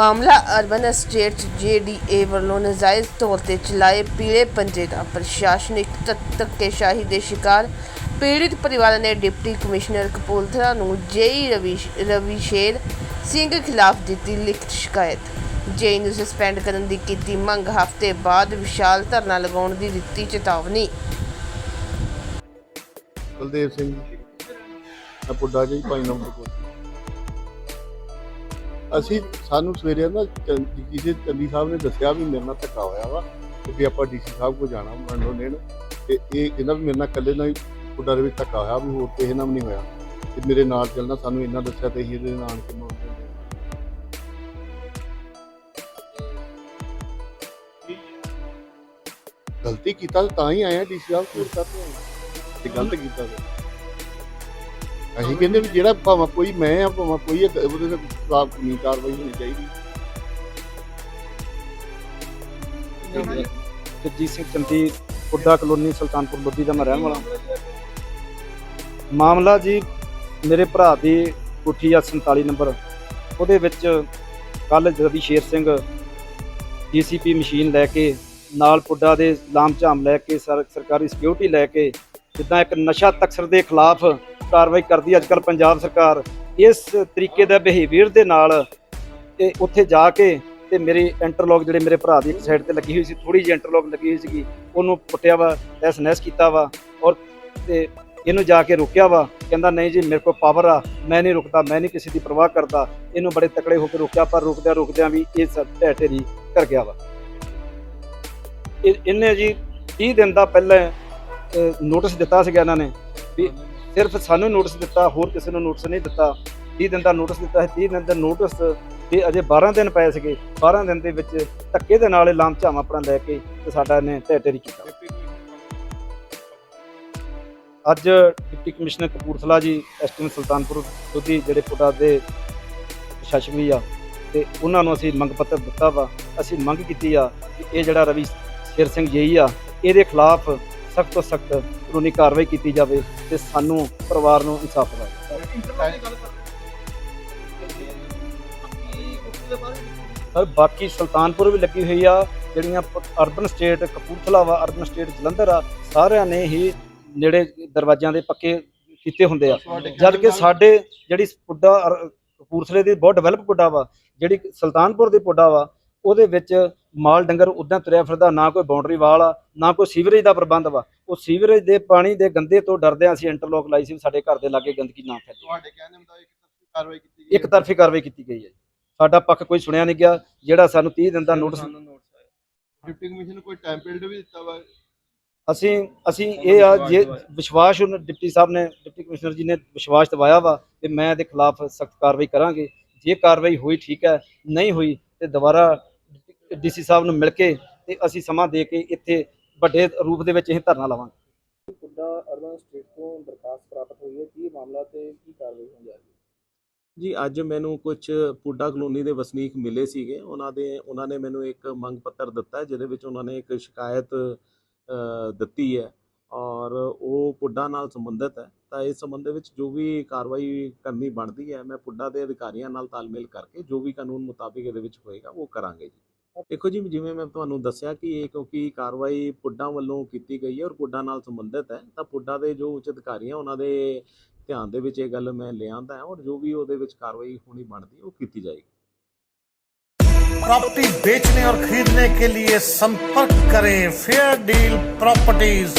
ਮਾਮਲਾ urban estate ਜੀਡੀਏ ਵੱਲੋਂ ਨਜਾਇਜ਼ ਤੌਰ ਤੇ ਚਲਾਏ ਪੀਲੇ ਪੰਜੇ ਦਾ ਪ੍ਰਸ਼ਾਸਨਿਕ ਧੱਕੇਸ਼ਾਹੀ ਦੇ ਸ਼ਿਕਾਰ ਪੀੜਿਤ ਪਰਿਵਾਰ ਨੇ ਡਿਪਟੀ ਕਮਿਸ਼ਨਰ ਕਪੂਰਥਲਾ ਨੂੰ ਜੇਈ ਰਵੀਸ਼ੇਰ ਸਿੰਘ ਖਿਲਾਫ ਦਿੱਤੀ ਲਿਖਤ ਸ਼ਿਕਾਇਤ। ਜੇਈ ਨੂੰ ਸਸਪੈਂਡ ਕਰਨ ਦੀ ਕੀਤੀ ਮੰਗ, ਹਫ਼ਤੇ ਬਾਅਦ ਵਿਸ਼ਾਲ ਧਰਨਾ ਲਗਾਉਣ ਦੀ ਦਿੱਤੀ ਚੇਤਾਵਨੀ। ਕੁਲਦੇਵ ਸਿੰਘ, ਮੈਂ ਪੁੱਡਾ ਜੀ, ਭਾਈ ਨੰਬਰ ਕੋਲ। ਅਸੀਂ ਸਾਨੂੰ ਸਵੇਰੇ ਨਾ ਕਿਸੇ ਚੰਦੀ ਸਾਹਿਬ ਨੇ ਦੱਸਿਆ ਵੀ ਮੇਰੇ ਨਾਲ ਧੱਕਾ ਹੋਇਆ ਵਾ ਵੀ ਆਪਾਂ ਡੀਸੀ ਸਾਹਿਬ ਕੋਲ ਜਾਣਾ ਮੰਨੋ ਲੈਣ ਤੇ ਇਹ ਇਹਨਾਂ ਵੀ ਮੇਰੇ ਨਾਲ ਇਕੱਲੇ ਨਾਲ ਪੁੱਡਾ ਦੇ ਵਿੱਚ ਧੱਕਾ ਹੋਇਆ ਵੀ ਹੋਰ ਕਿਸੇ ਨਾਲ ਵੀ ਨਹੀਂ ਹੋਇਆ। ਤੇ ਮੇਰੇ ਨਾਲ ਚੱਲਣਾ ਸਾਨੂੰ ਇਹਨਾਂ ਦੱਸਿਆ ਤੇ ਅਸੀਂ ਇਹਦੇ ਨਾਲ ਕਿ ਮੋੜ ਗਲਤੀ ਕੀਤਾ ਤਾਂ ਹੀ ਆਇਆ ਡੀਸੀ ਸਾਹਿਬ ਕੋਲ। ਕਰਦੇ ਤੇ ਗਲਤ ਕੀਤਾ। ਤੇ ਅਸੀਂ ਕਹਿੰਦੇ ਵੀ ਜਿਹੜਾ ਭਾਵੇਂ ਕੋਈ ਮੈਂ ਆ ਭਾਵੇਂ ਕੋਈ ਆ, ਉਹਦੇ ਤੇ ਖਿਲਾਫ ਕਾਨੂੰਨੀ ਕਾਰਵਾਈ ਹੋਣੀ ਚਾਹੀਦੀ। ਜਗਜੀਤ ਸਿੰਘ ਚੰਦੀ ਪੁੱਡਾ ਕਲੋਨੀ ਸੁਲਤਾਨਪੁਰ ਲੋਧੀ ਦਾ ਮੈਂ ਰਹਿਣ ਵਾਲਾ। ਮਾਮਲਾ ਜੀ ਮੇਰੇ ਭਰਾ ਦੀ ਕੋਠੀ ਆ 47 ਨੰਬਰ। ਉਹਦੇ ਵਿੱਚ ਕੱਲ ਰਵੀ ਸ਼ੇਰ ਸਿੰਘ ਜੀਸੀਪੀ ਮਸ਼ੀਨ ਲੈ ਕੇ ਨਾਲ ਪੁੱਡਾ ਦੇ ਲਾਮ ਝਾਮ ਲੈ ਕੇ ਸਰ- ਸਰਕਾਰੀ ਸਿਕਿਉਰਿਟੀ ਲੈ ਕੇ ਜਿੱਦਾਂ ਇੱਕ ਨਸ਼ਾ ਤਕਸਰ ਦੇ ਖਿਲਾਫ ਕਾਰਵਾਈ ਕਰਦੀ ਅੱਜ ਕੱਲ ਪੰਜਾਬ ਸਰਕਾਰ ਇਸ ਤਰੀਕੇ ਦਾ ਬਿਹੇਵੀਅਰ ਦੇ ਨਾਲ ਤੇ ਉੱਥੇ ਜਾ ਕੇ ਤੇ ਮੇਰੇ ਇੰਟਰਲੌਕ ਜਿਹੜੇ ਮੇਰੇ ਭਰਾ ਦੀ ਇੱਕ ਸਾਈਡ ਤੇ ਲੱਗੀ ਹੋਈ ਸੀ ਥੋੜੀ ਜਿਹੀ ਇੰਟਰਲੌਕ ਲੱਗੀ ਹੋਈ ਸੀਗੀ, ਉਹਨੂੰ ਪੁੱਟਿਆ ਵਾ ਐਸਐਨਐਸ ਕੀਤਾ ਵਾ ਔਰ ਤੇ ਇਹਨੂੰ ਜਾ ਕੇ ਰੋਕਿਆ ਵਾ, ਕਹਿੰਦਾ ਨਹੀਂ ਜੀ ਮੇਰੇ ਕੋਲ ਪਾਵਰ ਆ, ਮੈਂ ਨਹੀਂ ਰੁਕਦਾ, ਮੈਂ ਨਹੀਂ ਕਿਸੇ ਦੀ ਪਰਵਾਹ ਕਰਦਾ, ਇਹਨੂੰ ਬੜੇ ਤਕੜੇ ਹੋ ਕੇ ਰੋਕਿਆ, ਪਰ ਰੁਕਦਿਆਂ ਰੁਕਦਿਆਂ ਵੀ ਇਹ ਸਭ ਢਹਿ ਢੇਰੀ ਕਰ ਗਿਆ ਵਾ। ਇਹਨੇ ਜੀ 30 ਦਿਨ ਦਾ ਪਹਿਲਾਂ ਨੋਟਿਸ ਦਿੱਤਾ ਸੀਗਾ ਇਹਨਾਂ ਨੇ ਵੀ ਸਿਰਫ ਸਾਨੂੰ ਨੋਟਿਸ ਦਿੱਤਾ, ਹੋਰ ਕਿਸੇ ਨੂੰ ਨੋਟਿਸ ਨਹੀਂ ਦਿੱਤਾ। 30 ਦਿਨ ਦਾ ਨੋਟਿਸ ਦਿੱਤਾ ਹੈ 30 ਦਿਨ ਦਾ ਨੋਟਿਸ ਤੇ ਅਜੇ 12 ਦਿਨ ਪਏ ਸੀਗੇ। 12 ਦਿਨ ਦੇ ਵਿੱਚ ਧੱਕੇ ਦੇ ਨਾਲ ਇਹ ਲਾਮ ਝਾਮ ਆਪਣਾ ਲੈ ਕੇ ਤੇ ਸਾਡਾ ਇਹਨੇ ਢਹਿ ਢੇਰੀ ਕੀਤਾ। ਅੱਜ ਡਿਪਟੀ ਕਮਿਸ਼ਨਰ ਕਪੂਰਥਲਾ ਜੀ ਐਸਟੀਐਮ ਸੁਲਤਾਨਪੁਰ ਲੋਧੀ ਜਿਹੜੇ ਪੁਟਾ ਦੇ ਪ੍ਰਸ਼ਾਸਕ ਵੀ ਆ, ਤੇ ਉਹਨਾਂ ਨੂੰ ਅਸੀਂ ਮੰਗ ਪੱਤਰ ਦਿੱਤਾ ਵਾ। ਅਸੀਂ ਮੰਗ ਕੀਤੀ ਆ ਕਿ ਇਹ ਜਿਹੜਾ ਰਵੀ ਸ਼ੇਰ ਸਿੰਘ ਜੇਈ ਆ, ਇਹਦੇ ਖਿਲਾਫ ਸਖਤ ਤੋਂ ਸਖਤ ਕਾਨੂੰਨੀ ਕਾਰਵਾਈ ਕੀਤੀ ਜਾਵੇ ਤੇ ਸਾਨੂੰ ਪਰਿਵਾਰ ਨੂੰ ਇਨਸਾਫ ਦਿਵਾਏ ਪਰ ਬਾਕੀ ਸੁਲਤਾਨਪੁਰ ਵੀ ਲੱਗੀ ਹੋਈ ਆ, ਜਿਹੜੀਆਂ ਪ- ਅਰਬਨ ਸਟੇਟ, ਕਪੂਰਥਲਾ ਵਾ, ਅਰਬਨ ਸਟੇਟ, ਜਲੰਧਰ ਆ, ਸਾਰਿਆਂ ਨੇ ਹੀ ਨੇੜੇ ਦਰਵਾਜ਼ਿਆਂ ਦੇ ਪੱਕੇ ਕੀਤੇ ਹੁੰਦੇ ਆ। ਜਦ ਕਿ ਸਾਡੇ ਜਿਹੜੀ ਪੁੱਡਾ, ਅਰ- ਕਪੂਰਥਲੇ ਦੀ ਬਹੁਤ ਡਿਵੈਲਪ ਪੁੱਡਾ ਵਾ, ਜਿਹੜੀ ਸੁਲਤਾਨਪੁਰ ਦੀ ਪੁੱਡਾ ਵਾ, ਉਹਦੇ ਵਿੱਚ ਮਾਲ ਡੰਗਰ ਉਦਾਂ ਤੁਰਿਆ ਫਿਰਦਾ ਨਾ ਕੋਈ ਬਾਉਂਡਰੀ ਵਾਲ ਆ ਨਾ ਕੋਈ ਸੀਵਰੇਜ ਦਾ ਪ੍ਰਬੰਧ ਵਾ। ਉਹ ਸੀਵਰੇਜ ਦੇ ਪਾਣੀ ਦੇ ਗੰਦੇ ਤੋਂ ਡਰਦੇ ਆ ਅਸੀਂ ਇੰਟਰਲੋਕ ਲਾਈ ਸੀ ਸਾਡੇ ਘਰ ਦੇ ਲਾਗੇ ਗੰਦਗੀ ਨਾ ਫੈਲੇ। ਤੁਹਾਡੇ ਕਹਿਣ ਦੇ ਮੁਤਾਬਿਕ ਕਾਰਵਾਈ ਕੀਤੀ ਗਈ ਇੱਕ ਤਰਫੀ ਕਾਰਵਾਈ ਕੀਤੀ ਗਈ ਹੈ। ਸਾਡਾ ਪੱਖ ਕੋਈ ਸੁਣਿਆ ਨਹੀਂ ਗਿਆ ਜਿਹੜਾ ਸਾਨੂੰ 30 ਦਿਨ ਦਾ ਨੋਟਿਸ ਡਿਪਟੀ ਕਮਿਸ਼ਨ ਨੂੰ ਕੋਈ ਟਾਈਮ ਪੀਰੀਅਡ ਵੀ ਦਿੱਤਾ ਵਾ? ਅਸੀਂ ਅਸੀਂ ਇਹ ਆ ਜੇ ਵਿਸ਼ਵਾਸ ਉਹਨਾਂ ਡਿਪਟੀ ਸਾਹਿਬ ਨੇ ਡਿਪਟੀ ਕਮਿਸ਼ਨਰ ਜੀ ਨੇ ਵਿਸ਼ਵਾਸ ਦਿਵਾਇਆ ਵਾ ਕਿ ਮੈਂ ਇਹਦੇ ਖਿਲਾਫ ਸਖਤ ਕਾਰਵਾਈ ਕਰਾਂਗੇ। ਜੇ ਕਾਰਵਾਈ ਹੋਈ ਠੀਕ ਹੈ ਨਹੀਂ ਹੋਈ ਤੇ ਦੁਬਾਰਾ ਡੀਸੀ ਸਾਹਿਬ ਨੂੰ ਮਿਲ ਕੇ ਤੇ ਅਸੀਂ ਸਮਾਂ ਦੇ ਕੇ ਇੱਥੇ ਵੱਡੇ ਰੂਪ ਦੇ ਵਿੱਚ ਇਹ ਧਰਨਾ ਲਾਵਾਂਗੇ। ਪੁੱਡਾ ਅਰਬਨ ਸਟੇਟ ਤੋਂ ਦਰਖਾਸਤ ਪ੍ਰਾਪਤ ਹੋਈ ਹੈ? ਕੀ ਮਾਮਲਾ ਤੇ ਕੀ ਕਾਰਵਾਈ ਹੋਣ ਜਾ ਰਹੀ ਹੈ? ਜੀ ਅੱਜ ਮੈਨੂੰ ਕੁਝ ਪੁੱਡਾ ਕਲੋਨੀ ਦੇ ਵਸਨੀਕ ਮਿਲੇ ਸੀਗੇ। ਉਹਨਾਂ ਦੇ ਉਹਨਾਂ ਨੇ ਮੈਨੂੰ ਇੱਕ ਮੰਗ ਪੱਤਰ ਦਿੱਤਾ ਜਿਹਦੇ ਵਿੱਚ ਉਹਨਾਂ ਨੇ ਇੱਕ ਸ਼ਿਕਾਇਤ ਦਿੱਤੀ ਹੈ ਔਰ ਉਹ ਪੁੱਡਾ ਨਾਲ ਸੰਬੰਧਿਤ ਹੈ। ਤਾਂ ਇਸ ਸੰਬੰਧ ਵਿੱਚ ਜੋ ਵੀ ਕਾਰਵਾਈ ਕਰਨੀ ਬਣਦੀ ਹੈ ਮੈਂ ਪੁੱਡਾ ਦੇ ਅਧਿਕਾਰੀਆਂ ਨਾਲ ਤਾਲਮੇਲ ਕਰਕੇ ਜੋ ਵੀ ਕਾਨੂੰਨ ਮੁਤਾਬਿਕ ਇਹਦੇ ਵਿੱਚ ਹੋਏਗਾ ਉਹ ਕਰਾਂਗੇ ਜੀ। ਦੇਖੋ ਜੀ ਜਿਵੇਂ ਮੈਂ ਤੁਹਾਨੂੰ ਦੱਸਿਆ ਕਿ ਇਹ ਕਿਉਂਕਿ ਕਾਰਵਾਈ ਪੁੱਡਾ ਵੱਲੋਂ ਕੀਤੀ ਗਈ ਹੈ ਔਰ ਪੁੱਡਾ ਨਾਲ ਸੰਬੰਧਿਤ ਹੈ ਤਾਂ ਪੁੱਡਾ ਦੇ ਜੋ ਉੱਚ ਅਧਿਕਾਰੀ ਆ ਉਹਨਾਂ ਦੇ ਧਿਆਨ ਦੇ ਵਿੱਚ ਇਹ ਗੱਲ ਮੈਂ ਲਿਆਂਦਾ ਹੈ ਔਰ ਜੋ ਵੀ ਉਹਦੇ ਵਿੱਚ ਕਾਰਵਾਈ ਹੋਣੀ ਬਣਦੀ ਉਹ ਕੀਤੀ ਜਾਏਗੀ प्रॉपर्टी बेचने और खरीदने के लिए संपर्क करें फेयर डील प्रॉपर्टीज